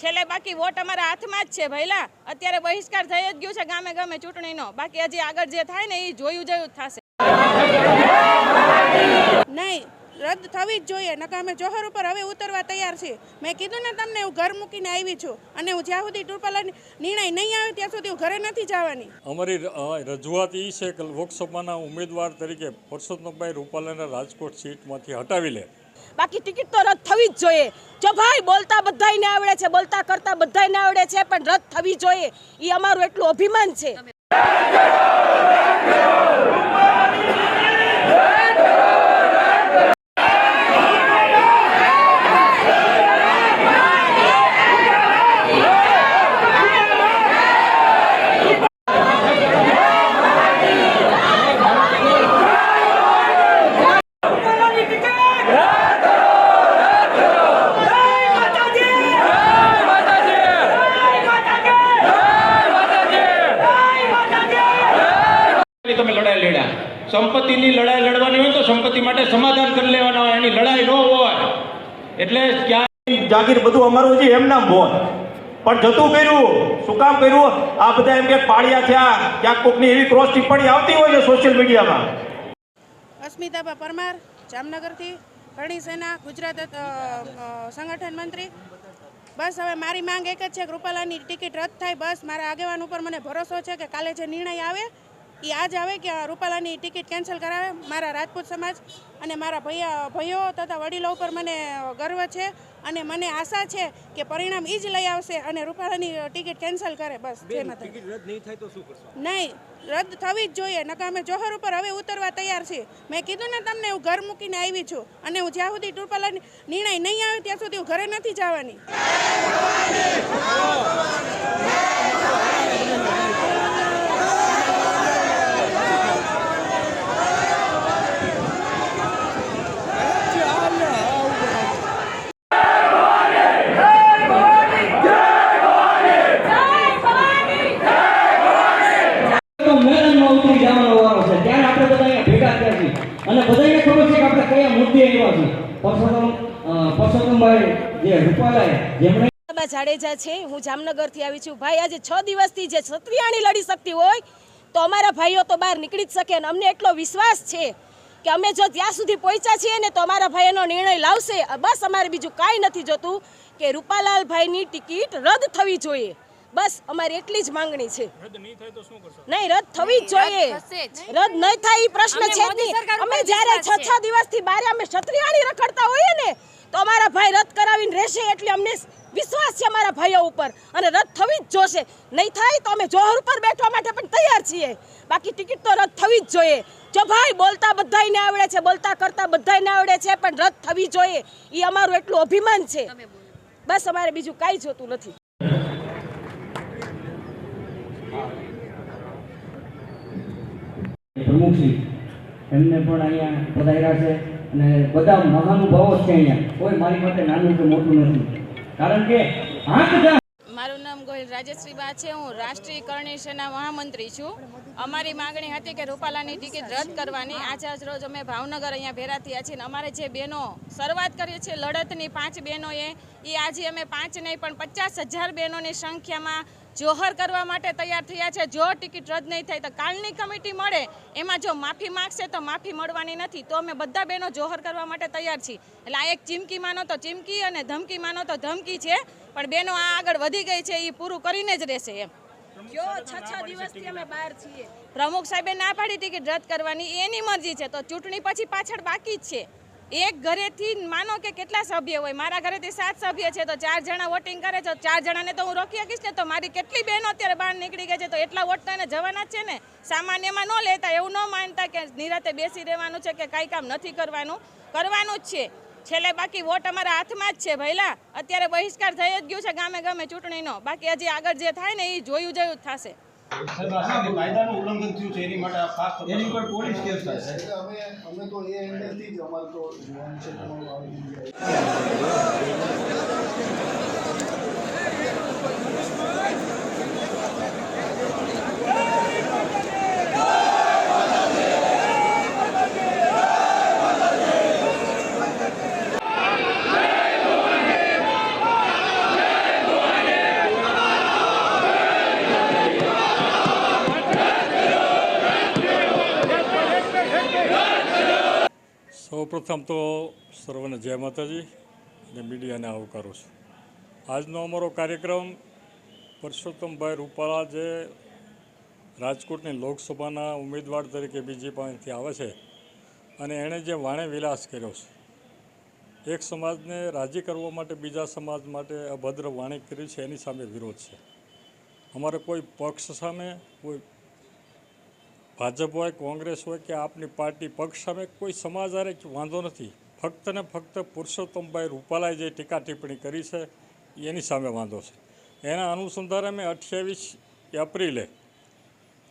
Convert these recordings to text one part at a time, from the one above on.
છેલ્લે બાકી વોટ અમારા હાથમાં જ છે ભાઈલા. અત્યારે બહિષ્કાર થઈ જ ગયું છે ગામે ગામે ચૂંટણીનો. બાકી હજી આગળ જે થાય ને એ જોયું જોયું જ થશે. નહીં રદ થવી જ જોઈએ નકા અમે જોહર ઉપર હવે ઉતરવા તૈયાર છીએ. મેં કીધું ને તમને હું ઘર મૂકીને આવી છું. અને હું જ્યાં સુધી ટુરપાલા નિર્ણય નહીં આવે ત્યાં સુધી હું ઘરે નથી જવાની. અમારી રજૂઆત એ છે કે લોકસભાના ઉમેદવાર તરીકે પરસોત્તમભાઈ રૂપાલાને રાજકોટ સીટમાંથી હટાવી લે. બાકી ટિકિટ તો રદ થવી જ જોઈએ. જો ભાઈ બોલતા બધાને આવડે છે, બોલતા કરતા બધાને આવડે છે, પણ રદ થવી જોઈએ. એ અમારું એટલું અભિમાન છે. સંપત્તિની લડાઈ લડવાની હોય તો સંપત્તિ માટે સમાધાન કરી લેવાના હોય. એની લડાઈ ન હોય એટલે ક્યાંય જાગીર બધું અમારું છે એમ નામ હોય પણ જતું કર્યું શું કામ કર્યું? આ બધા એમ કે પાળિયા થયા. ક્યાંક કોકની એવી ક્રોસ ટિપ્પણી આવતી હોય છે સોશિયલ મીડિયામાં અસ્મિતાબા પરમાર જામનગરથી કરણી સેના ગુજરાત સંગઠન મંત્રી. બસ હવે મારી માંગ એક જ છે કે રૂપાલાની ટિકિટ રદ થાય. બસ મારા આગેવાન ઉપર મને ભરોસો છે કે કાલે જે નિર્ણય આવે એ આજ આવે કે રૂપાલાની ટિકિટ કેન્સલ કરાવે. મારા રાજપૂત સમાજ અને મારા ભૈયા ભાઈઓ તથા વડીલો ઉપર મને ગર્વ છે અને મને આશા છે કે પરિણામ એ જ લઈ આવશે અને રૂપાલાની ટિકિટ કેન્સલ કરે. બસ નહીં રદ થવી જ જોઈએ નકા અમે જોહર ઉપર હવે ઉતરવા તૈયાર છીએ. મેં કીધું ને તમને હું ઘર મૂકીને આવી છું અને હું જ્યાં સુધી રૂપાલાની નિર્ણય નહીં આવે ત્યાં સુધી હું ઘરે નથી જવાની તો મેદાનમાં ઉતરી જવાનો વારો છે ત્યારે આપણે બધા અહીંયા ભેગા થયા છીએ અને બધાને ખબર છે કે આપણે કયા જાડેજા છે, હું જામનગરથી આવી છું. ભાઈ, આજે છ દિવસથી જે સત્રિયાણી લડી શકતી હોય, તો અમારા ભાઈઓ તો બહાર નીકળી જ શકે અને અમને એટલો વિશ્વાસ છે કે અમે જો ત્યાં સુધી પહોંચ્યા છીએ ને તો અમારા ભાઈનો નિર્ણય લાવશે. બસ અમારે બીજું કાંઈ નથી જોતું કે રૂપાલાલ ભાઈની ટિકિટ રદ થવી જોઈએ. બસ અમારી એટલી જ માંગણી છે. નહીં રદ થવી જ જોઈએ. રદ નહીં. થાય એ પ્રશ્ન છે જ નહીં. અમે જ્યારે છ છ. દિવસથી બારે અમે ક્ષત્રિયાણી રખડતા હોઈએ ને તો અમારા ભાઈ રદ કરાવીને રહેશે એટલે અમને વિશ્વાસ છે અમારા ભાઈઓ ઉપર. અને રદ થવી જ જોશે. નહીં થાય તો અમે જોહર ઉપર બેઠવા માટે પણ તૈયાર છીએ. બાકી ટિકિટ તો રદ થવી જ જોઈએ. જો ભાઈ બોલતા બધાયને આવડે છે બોલતા કરતા બધાયને આવડે છે પણ રદ થવી જોઈએ. એ અમારું એટલું અભિમાન છે. બસ અમારે બીજું કાંઈ જોતું નથી. પ્રમુખશ્રી એમને પણ અહીંયા પધાર્યા છે અને બધા મહાનુભાવો છે અહીંયા. કોઈ મારી માટે નાનું કે મોટું નથી. કારણ કે મારું નામ ગોહિલ રાજેશ્રી બા છે. હું રાષ્ટ્રીય કરણી સેના મહામંત્રી છું. અમારી માંગણી હતી કે રૂપાલાની ટિકિટ રદ કરવાની. આજે આજ રોજ અમે ભાવનગર અહીંયા ભેરા થયા છીએ અમારે જે બહેનો શરૂઆત કરીએ છીએ, લડતની પાંચ બહેનોએ એ આજે અમે પાંચ નહીં પણ પચાસ હજાર બહેનોની સંખ્યામાં જોહર કરવા માટે તૈયાર થયા છે. જો ટિકિટ રદ નહીં થાય તો કાલની કમિટી મળે. એમાં જો માફી માગશે તો માફી મળવાની નથી. તો અમે બધા બહેનો જોહર કરવા માટે તૈયાર છીએ. એટલે આ એક ચીમકી માનો તો ચીમકી અને ધમકી માનો તો ધમકી છે. પણ બહેનો આ આગળ વધી ગઈ છે એ પૂરું કરીને જ રહેશે એમ. પ્રમુખ સાહેબે ના પાડી ટિકિટ રદ કરવાની. એની મરજી છે. તો ચૂંટણી પછી પાછળ બાકી જ છે. એક ઘરેથી માનો કે કેટલા સભ્ય હોય? મારા ઘરેથી સાત સભ્ય છે, તો ચાર જણા વોટિંગ કરે છે ચાર જણાને તો હું રોકી શકીશ ને? તો મારી કેટલી બહેનો અત્યારે બહાર નીકળી ગઈ છે, તો એટલા વોટ તો એને જવાના જ છે ને? સામાન્યમાં ન લેતા, એવું ન માનતા કે નિરાતે બેસી રહેવાનું છે કે કાંઈ કામ નથી કરવાનું. કરવાનું જ છે. છેલ્લે બાકી વોટ અમારા હાથમાં જ છે, ભાઈલા. અત્યારે બહિષ્કાર થઈ જ ગયું છે ગામે ગામે ચૂંટણીનો. બાકી હજી આગળ જે થાય ને એ જોયું જોયું જ થશે. કાયદાનું ઉલ્લંઘન થયું છે એની માટે ખાસ એની પર પોલીસ કેસ થાય એટલે અમે અમે તો એ એંગલથી જ અમારે તો જોવાનું છે તમારું આવી જાય સૌપ્રથમ તો સર્વને જય માતાજી અને મીડિયાને આવકારું છું. આજનો અમારો કાર્યક્રમ પરસોત્તમભાઈ રૂપાલા જે રાજકોટની લોકસભાના ઉમેદવાર તરીકે બીજી પાસેથી આવે છે અને એણે જે વાણે વિલાસ કર્યો છે, એક સમાજને રાજી કરવા માટે બીજા સમાજ માટે અભદ્ર વાણી કરી છે, એની સામે વિરોધ છે. અમારે કોઈ પક્ષ સામે, કોઈ ભાજપ હોય, કોંગ્રેસ હોય કે આપની પાર્ટી પક્ષ સામે કોઈ સમાજ આરે વાંધો નથી. ફક્ત ને ફક્ત પુરુષોત્તમભાઈ રૂપાલાએ જે ટીકા ટિપ્પણી કરી છે, એની સામે વાંધો છે. એના અનુસંધાને મેં અઠ્યાવીસ એપ્રિલે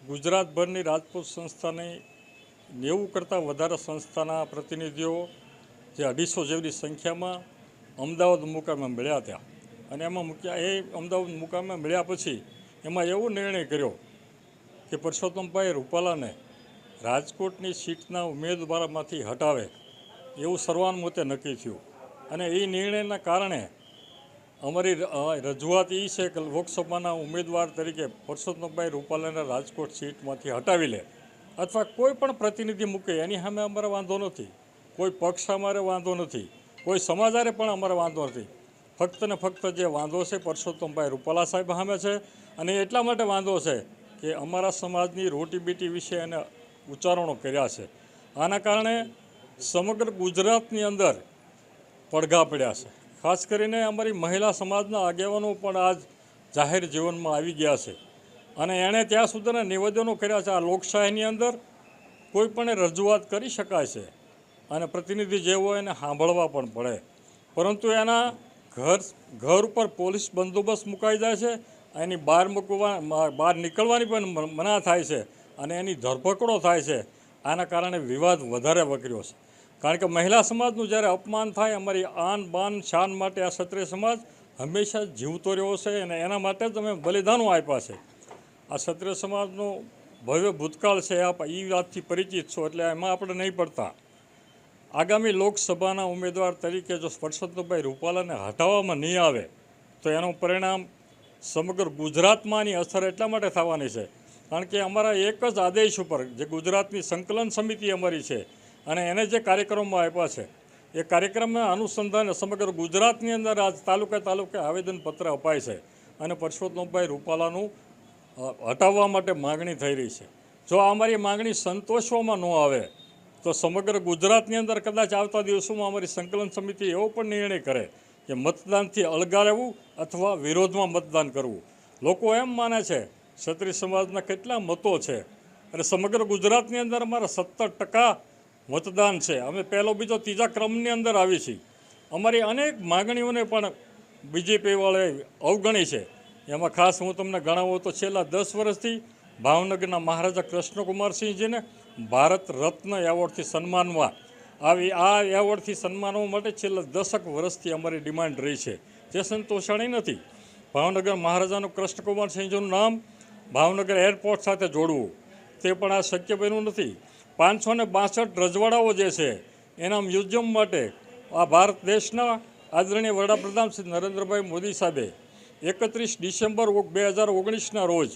ગુજરાતભરની રાજપૂત સંસ્થાની નેવું કરતાં વધારે સંસ્થાના પ્રતિનિધિઓ, જે અઢીસો જેવી સંખ્યામાં અમદાવાદ મુકામે મળ્યા હતા. અને એમાં મૂક્યા એ અમદાવાદ મુકામે મળ્યા પછી એમાં એવો નિર્ણય કર્યો કે પરસોત્તમભાઈ રૂપાલાને રાજકોટની સીટના ઉમેદવારમાંથી હટાવે, એવું સર્વાનુમતે નક્કી થયું. અને એ નિર્ણયના કારણે અમારી રજૂઆત એ છે કે લોકસભાના ઉમેદવાર તરીકે પરસોત્તમભાઈ રૂપાલાને રાજકોટ સીટમાંથી હટાવી લે. અથવા કોઈ પણ પ્રતિનિધિ મૂકે, એની સામે અમારે વાંધો નથી. કોઈ પક્ષ અમારે વાંધો નથી. કોઈ સમાજારે પણ અમારે વાંધો નથી. ફક્ત ને ફક્ત જે વાંધો છે, પરસોત્તમભાઈ રૂપાલા સાહેબ સામે છે, અને એટલા માટે વાંધો છે કે અમારા સમાજની રોટીબીટી વિશે એને ઉચ્ચારણો કર્યા છે. આના કારણે સમગ્ર ગુજરાતની અંદર પડઘા પડ્યા છે. ખાસ કરીને અમારી મહિલા સમાજના આગેવાનો પણ આજ જાહેર જીવનમાં આવી ગયા છે. અને એણે ત્યાં સુધીના નિવેદનો કર્યા છે. આ લોકશાહીની અંદર કોઈ પણ રજૂઆત કરી શકાય છે અને પ્રતિનિધિ જે હોય એને સાંભળવા પણ પડે. પરંતુ એના ઘર ઘર ઉપર પોલીસ બંદોબસ્ત મુકાઈ જાય છે. એની બહાર મૂકવા, બહાર નીકળવાની પણ મના થાય છે અને એની ધરપકડો થાય છે. આના કારણે વિવાદ વધારે વકર્યો છે. કારણ કે મહિલા સમાજનું જ્યારે અપમાન થાય, અમારી આન, બાન, શાન માટે આ ક્ષત્રિય સમાજ હંમેશા જીવતો રહ્યો છે અને એના માટે જ અમે બલિદાનો આપ્યા છે. આ ક્ષત્રિય સમાજનો ભવ્ય ભૂતકાળ છે, આપ એ વાતથી પરિચિત છો, એટલે એમાં આપણે નહીં પડતા. આગામી લોકસભાના ઉમેદવાર તરીકે જો પરસોત્તમભાઈ રૂપાલાને હટાવવામાં નહીં આવે, તો એનું પરિણામ સમગ્ર ગુજરાતમાંની અસર એટલા માટે થવાની છે. કારણ કે અમારા એક જ આદેશ ઉપર જે ગુજરાતની સંકલન સમિતિ અમારી છે અને એને જે કાર્યક્રમમાં આપ્યા છે, એ કાર્યક્રમના અનુસંધાને સમગ્ર ગુજરાતની અંદર આજ તાલુકે તાલુકે આવેદનપત્ર અપાય છે અને પરસોત્તમભાઈ રૂપાલાનું હટાવવા માટે માગણી થઈ રહી છે. જો આ અમારી માગણી સંતોષવામાં ન આવે, તો સમગ્ર ગુજરાતની અંદર કદાચ આવતા દિવસોમાં અમારી સંકલન સમિતિ એવો પણ નિર્ણય કરે કે મતદાનથી અળગા રહેવું અથવા વિરોધમાં મતદાન કરવું. લોકો એમ માને છે, ક્ષત્રિય સમાજના કેટલા મતો છે? અને સમગ્ર ગુજરાતની અંદર અમારા સત્તર ટકા મતદાન છે. અમે પહેલો, બીજો, ત્રીજા ક્રમની અંદર આવી છીએ. અમારી અનેક માગણીઓને પણ બીજેપીવાળાએ અવગણી છે. એમાં ખાસ હું તમને ગણાવું તો છેલ્લા દસ વર્ષથી ભાવનગરના મહારાજા કૃષ્ણકુમારસિંહજીને ભારત રત્ન એવોર્ડથી સન્માનવા આવી આ એવોર્ડથી સન્માનવા માટે છેલ્લા દસક વર્ષથી અમારી ડિમાન્ડ રહી છે. જે સંતોષાણી નથી. ભાવનગર મહારાજાનું કૃષ્ણકુમારસિંહજીનું નામ ભાવનગર એરપોર્ટ સાથે જોડવું. તે પણ આ શક્ય બન્યું નથી. પાંચસો ને બાસઠ રજવાડાઓ જે છે, એના મ્યુઝિયમ માટે આ ભારત દેશના આદરણીય વડાપ્રધાન શ્રી નરેન્દ્રભાઈ મોદી સાહેબે એકત્રીસ ડિસેમ્બર બે હજાર ઓગણીસના રોજ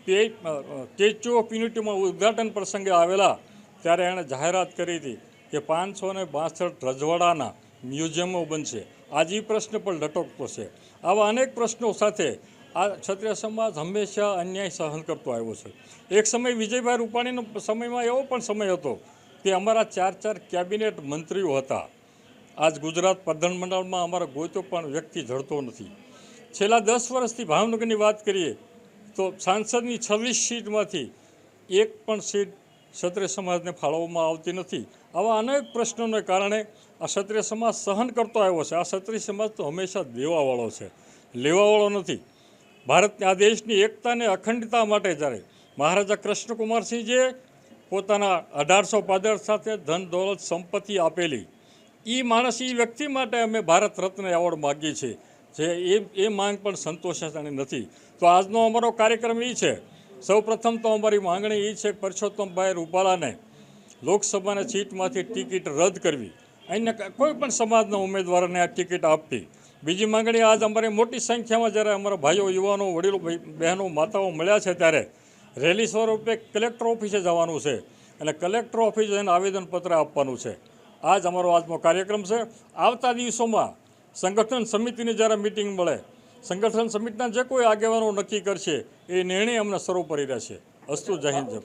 સ્ટેચ્યુ ઓફ યુનિટીમાં ઉદ્ઘાટન પ્રસંગે આવેલા, ત્યારે એણે જાહેરાત કરી હતી. કે પાંચસો ને બાસઠ રજવાડાના મ્યુઝિયમો બનશે. આજે પ્રશ્ન પણ લટકતો છે. આવા અનેક પ્રશ્નો સાથે આ ક્ષત્રિય સમાજ હંમેશા અન્યાય સહન કરતો આવ્યો છે. એક સમય વિજયભાઈ રૂપાણીનો સમયમાં એવો પણ સમય હતો કે અમારા ચાર ચાર કેબિનેટ મંત્રીઓ હતા. આજ ગુજરાત પ્રધાનમંડળમાં અમારા ગોતો પણ વ્યક્તિ જડતો નથી. છેલ્લા દસ વર્ષથી ભાવનગરની વાત કરીએ તો સાંસદની છવ્વીસ સીટમાંથી એક પણ સીટ ક્ષત્રિય સમાજને ફાળવવામાં આવતી નથી. આવા અનેક પ્રશ્નોને કારણે આ ક્ષત્રિય સમાજ સહન કરતો આવ્યો છે. આ ક્ષત્રિય સમાજ તો હંમેશા દેવાવાળો છે. લેવાવાળો નથી. ભારતની આ દેશની એકતાને અખંડતા માટે જ્યારે મહારાજા કૃષ્ણકુમારસિંહજીએ પોતાના અઢારસો પાદર સાથે ધન, દોલત, સંપત્તિ આપેલી એ માણસ એ વ્યક્તિ માટે અમે ભારત રત્ન એવોર્ડ માગીએ છીએ. જે એ એ માંગ પણ સંતોષાણી નથી. તો આજનો અમારો કાર્યક્રમ એ છે સૌપ્રથમ તો અમારી માંગણી એ છે કે પરસોત્તમભાઈ રૂપાલાને લોકસભાના સીટમાંથી ટિકિટ રદ કરવી. અહીંને કોઈ પણ સમાજના ઉમેદવારોને આ ટિકિટ આપવી. બીજી માંગણી આજ અમારી મોટી સંખ્યામાં જ્યારે અમારા ભાઈઓ, યુવાનો, વડીલો બહેનો, માતાઓ મળ્યા છે ત્યારે રેલી સ્વરૂપે કલેક્ટર ઓફિસે જવાનું છે અને કલેક્ટર ઓફિસે જઈને આવેદનપત્ર આપવાનું છે. આ જ અમારો આજનો કાર્યક્રમ છે. આવતા દિવસોમાં સંગઠન સમિતિની જ્યારે મિટિંગ મળે સંગઠન સમિતિના જે કોઈ આગેવાનો નક્કી કરશે, એ નિર્ણય અમને સર્વોપરી રહેશે અસ્તુ જય હિન્દ.